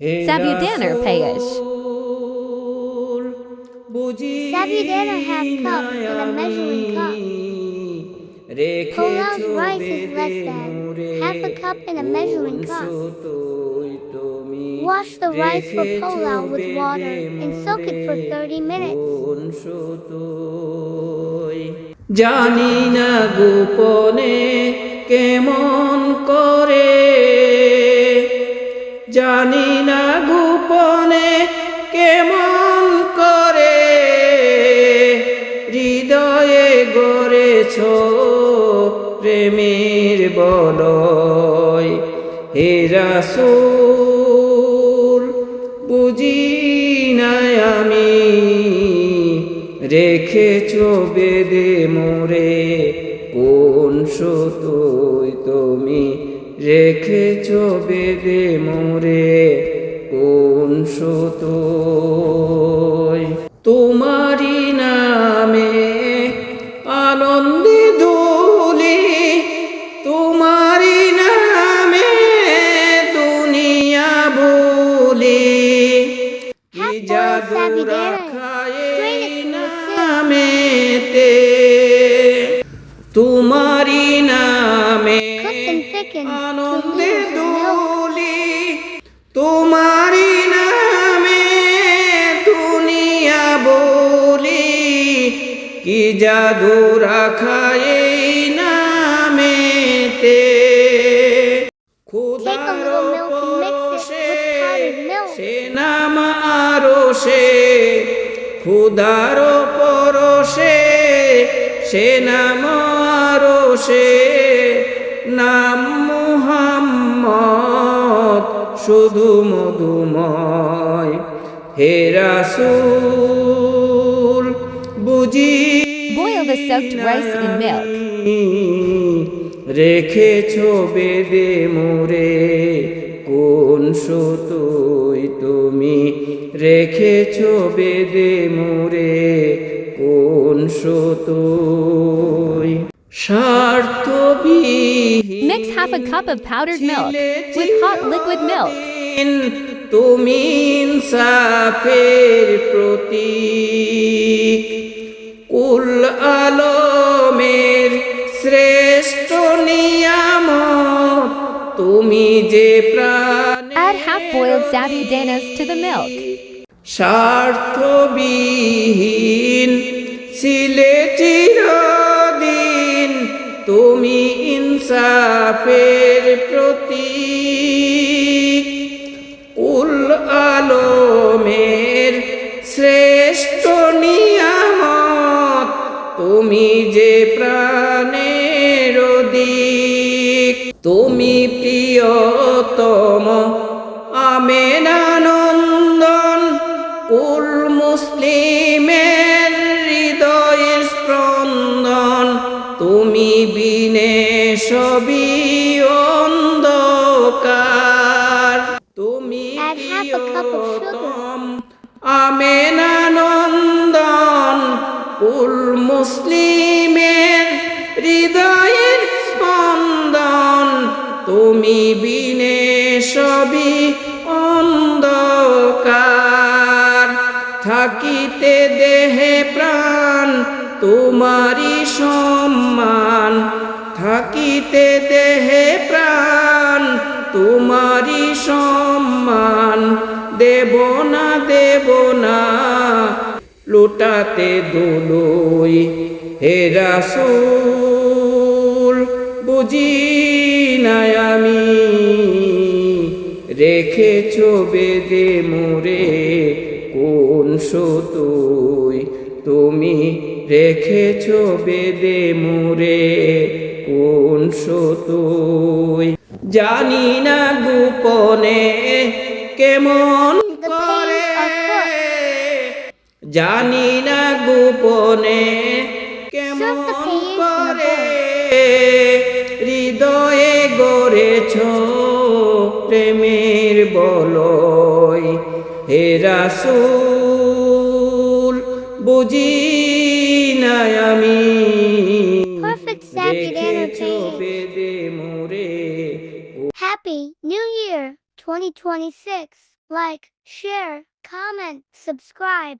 Sabudaner payish. Sabudana half cup in a measuring cup. Pulau's rice is less than half a cup in a measuring cup. Wash the rice for pulao with water and soak it for 30 minutes. জানি না গোপনে কেমন করে জানি না গোপনে কেমন করে হৃদয়ে গড়েছ প্রেমের বলয়। হে বুঝি নাই আমি রেখেছ বেদে মোরে। কোন সুতোই তুমি রেখেছ বেদে মোরে কোন সুতোই তোমারি নামে আনন্দে দোলি তোমারি নামে দুনিয়া বলি কি জাদু রাখায়. নামেতে To আনন্দে. দোলি তোমারি নামে দুনিয়া বলি কি জাদু রাখায় এই নামেতে powdered milk. সে নাম আরও সে ক্ষুদার পরশে সে নাম আরও সে নাম মুহাম্মদ শুধু মধুময়। হে রাসূল বুঝি Boil the soaked rice in milk. রেখেছ বেদে মোরে কোন সুতোই তুমি? রেখেছ বেদে মোরে কোন সুতোই স্বার্থ Mix half a cup of powdered milk with hot liquid milk. তুমি ইনসাফের প্রতীক কুল আলমের শ্রেষ্ঠ নিয়ামত তুমি যে প্রাণ Add half boiled sabudanas to the milk. স্বার্থবিহীন ছিলে চিরদিন তুমি ইনসাফের প্রতি উল আলমের শ্রেষ্ঠ নিয়ামত তুমি যে প্রাণের দিক তুমি প্রিয়তম আমেনানন্দন সবই অন্ধকার। তুমি. প্রিয়তম আমেনানন্দন। কুল মুসলিমের হৃদয়ের স্পন্দন। তুমি বিনে সবই অন্ধকার। থাকিতে দেহে প্রাণ তোমারি সম্মান। থাকিতে দেহে প্রাণ তোমারি সম্মান। দেব না দেব না, লুটাতে দুলুই হে রাসূল, বুঝি নাই আমি। রেখেছ বেদে মোরে, কোন সুতুই তুমি রেখেছ বেদে মোরে। কোন সুতুই জানি না গোপনে কেমন করে। জানি না গোপনে কেমন করে। হৃদয়ে গড়েছ প্রেমের বলয়। হে রাসূল বুঝি নাই আমি রেখেছ payish. বেদে মোরে Happy New Year 2026. Like, share, comment, subscribe.